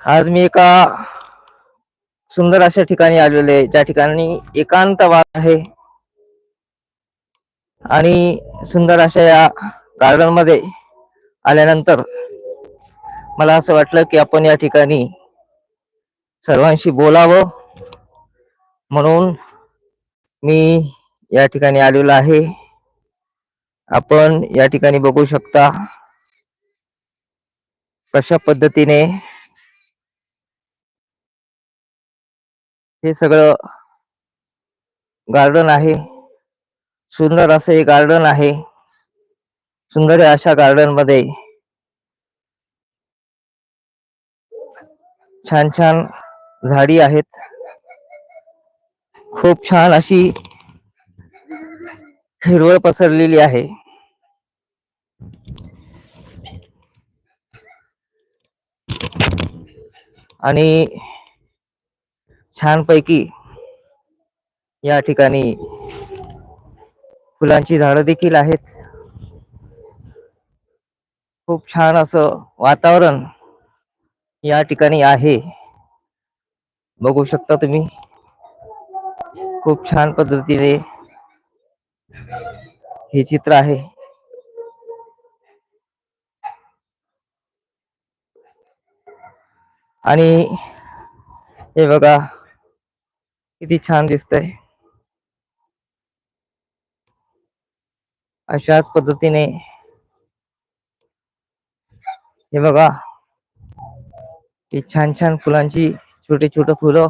आज मी एका सुंदर अशा ठिकाणी आलेलो आहे ज्या ठिकाणी एकांत वास आहे. आणि सुंदर अशा या गार्डनमध्ये आल्यानंतर मला असं वाटलं की आपण या ठिकाणी सर्वांशी बोलावं. म्हणून मी या ठिकाणी आलेलो आहे. आपण या ठिकाणी बघू शकता कशा पद्धतीने हे सगळं गार्डन आहे. सुंदर असे हे गार्डन आहे. सुंदर अशा गार्डनमध्ये. छान छान झाडी आहेत. खूप छान अशी हिरवळ पसरलेली आहे. आणि छानपैकी या ठिकाणी फुलांची झाडं देखील आहेत. खूप छान असं वातावरण या ठिकाणी आहे. बघू शकता तुम्ही. खूप छान पद्धतीने हे चित्र आहे. आणि हे बघा किती छान दिसतंय. अशाच पद्धतीने. हे बघा. ही छान छान फुलांची छोटे छोटे फुलं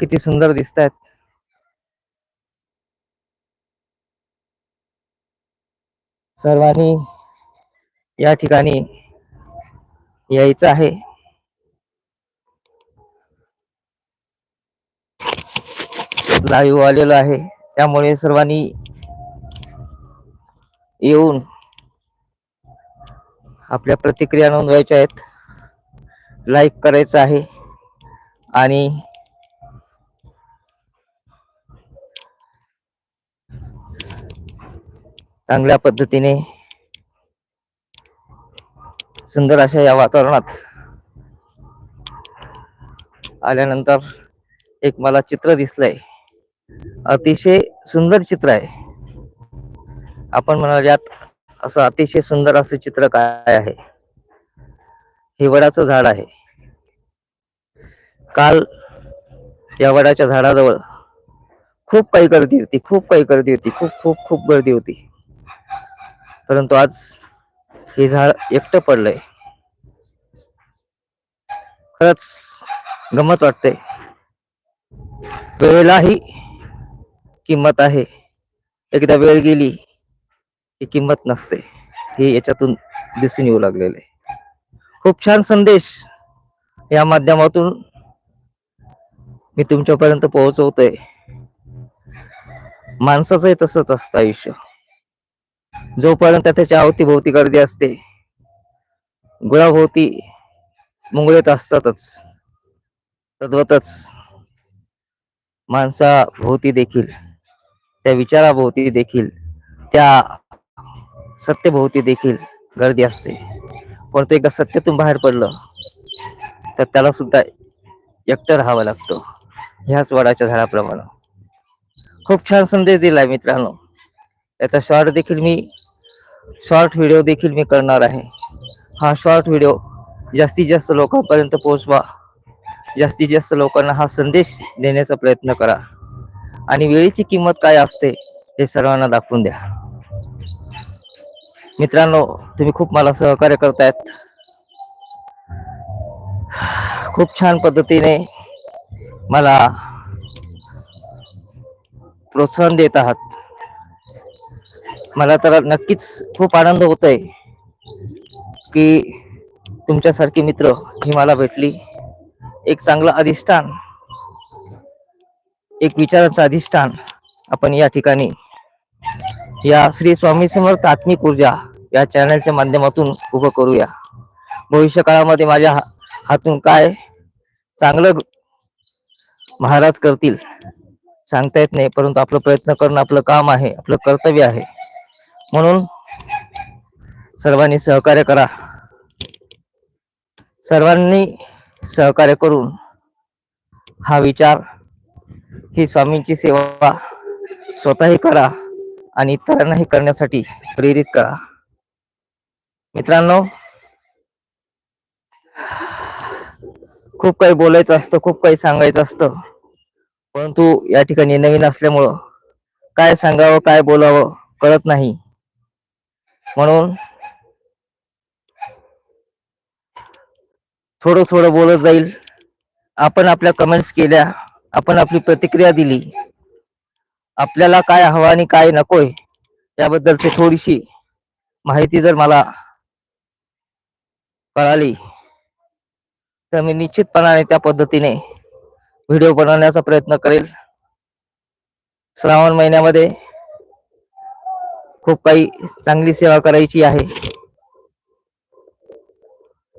किती सुंदर दिसत आहेत सर्वांनी या ठिकाणी यायचं आहे. लाईव्ह आलेलो आहे. त्यामुळे सर्वांनी येऊन आपल्या प्रतिक्रिया नोंदवायच्या आहेत. लाईक करायचं आहे. आणि चांगल्या पद्धतीने सुंदर अशा या वातावरणात आल्यानंतर एक मला चित्र दिसलंय. अतिशय सुंदर चित्र आहे. आपण म्हणाल यात असं अतिशय सुंदर असं चित्र काय आहे? हे वडाचं झाड आहे. काल या वडाच्या झाडाजवळ खूप काही गर्दी होती खूप काही गर्दी होती खूप खूप खूप गर्दी होती. परंतु आज हे झाड एकटं पडलंय. खरंच गमत वाटते वेळेलाही किंमत आहे. एकदा वेळ गेली की किंमत नसते. हे याच्यातून दिसून येऊ लागलेले खूप छान संदेश या माध्यमातून मी तुमच्यापर्यंत पोहोचवतोय. माणसाचंही तसंच असतं आयुष्य. जोपर्यंत त्याच्या अवतीभोवती गर्दी असते गुळाभोवती मुंगळेत असतातच तद्वतच माणसाभोवती देखील त्या विचाराभोवती देखील त्या सत्यभोवती देखील गर्दी असते. परंतु एकदा सत्यातून बाहेर पडलं तर त्याला सुद्धा एकटं राहावं लागतं. ह्याच वडाच्या झाडाप्रमाणे. खूप छान संदेश दिलाय मित्रांनो. याचा शॉर्ट देखील मी शॉर्ट व्हिडिओ देखील मी करणार आहे. हा शॉर्ट व्हिडिओ जास्तीत जास्त लोकांपर्यंत पोहोचवा. जास्तीत जास्त लोकांना हा संदेश देण्याचा प्रयत्न करा. आणि वेळेची किंमत काय असते हे सर्वांना दाखवून द्या. मित्रांनो तुम्ही खूप मला सहकार्य करतायत. खूप छान पद्धतीने मला प्रोत्साहन देत आहात. मला तर नक्कीच खूप आनंद होतोय की तुमच्यासारखी मित्र ही मला भेटली. एक चांगलं अधिष्ठान एक विचाराचं अधिष्ठान आपण या ठिकाणी या श्री स्वामी समर्थ आत्मिक ऊर्जा या चॅनलच्या माध्यमातून उभं करूया. भविष्य काळामध्ये माझ्या हातून काय चांगलं महाराज करतील सांगता येत नाही परंतु आपलं प्रयत्न करणं आपलं काम आहे आपलं कर्तव्य आहे. म्हणून सर्वांनी सहकार्य करा. सर्वांनी सहकार्य करून हा विचार ही स्वामींची सेवा स्वतःही करा आणि इतरांनाही करण्यासाठी प्रेरित करा. मित्रांनो खूप काही बोलायचं असतं खूप काही सांगायचं असतं परंतु या ठिकाणी नवीन असल्यामुळं काय सांगावं काय बोलावं कळत नाही. म्हणून थोडं थोडं बोलत जाईल. आपण आपल्या कमेंट्स केल्या. आपण आपली प्रतिक्रिया दिली. आपल्याला काय हवा आणि काय नकोय याबद्दलची थोडीशी माहिती जर मला कळाली तर मी निश्चितपणाने त्या पद्धतीने व्हिडिओ बनवण्याचा प्रयत्न करेल. श्रावण महिन्यामध्ये खूप काही चांगली सेवा करायची आहे.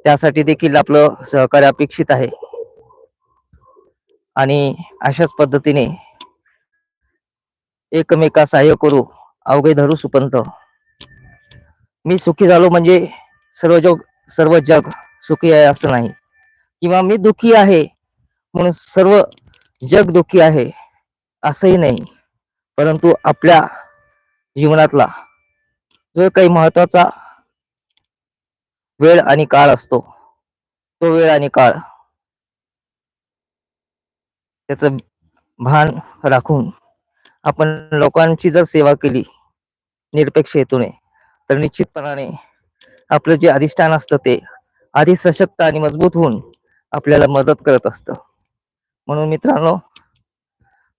त्यासाठी देखील आपलं सहकार्य अपेक्षित आहे. आणि अशाच पद्धतीने एकमेका सहाय्य करू अवघे धरू सुपंत. मी सुखी झालो म्हणजे सर्व जग सर्व जग सुखी आहे असं नाही. किंवा मी दुखी आहे म्हणून सर्व जग दुखी आहे असंही नाही. परंतु आपल्या जीवनातला जो काही महत्त्वाचा वेळ आणि काळ असतो तो वेळ आणि काळ त्याचं भान राखून आपण लोकांची जर सेवा केली निरपेक्ष हेतूने तर निश्चितपणाने आपलं जे अधिष्ठान असतं ते अधिक सशक्त आणि मजबूत होऊन आपल्याला मदत करत असतं. म्हणून मित्रांनो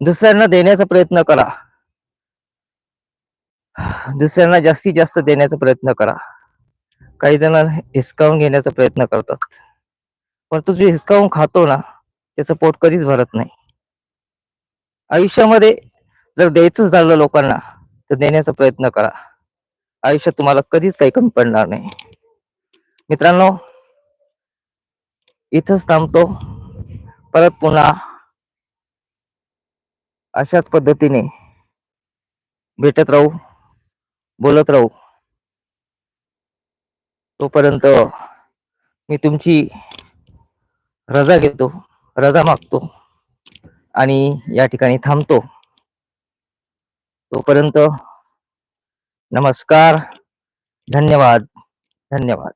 दुसऱ्यांना देण्याचा प्रयत्न करा. दुसऱ्यांना जास्तीत जास्त देण्याचा प्रयत्न करा. काही जण हिसकावून घेण्याचा प्रयत्न करतात. पण तो जो हिसकावून खातो ना त्याचं पोट कधीच भरत नाही. आयुष्यामध्ये जर द्यायचंच झालं लोकांना तर देण्याचा प्रयत्न करा. आयुष्यात तुम्हाला कधीच काही कमी पडणार नाही. मित्रांनो इथंच थांबतो. परत पुन्हा अशाच पद्धतीने भेटत राहू बोलत राहू. तोपर्यंत मी तुमची रजा घेतो. रजा मागतो आणि या ठिकाणी थांबतो. तोपर्यंत नमस्कार धन्यवाद धन्यवाद.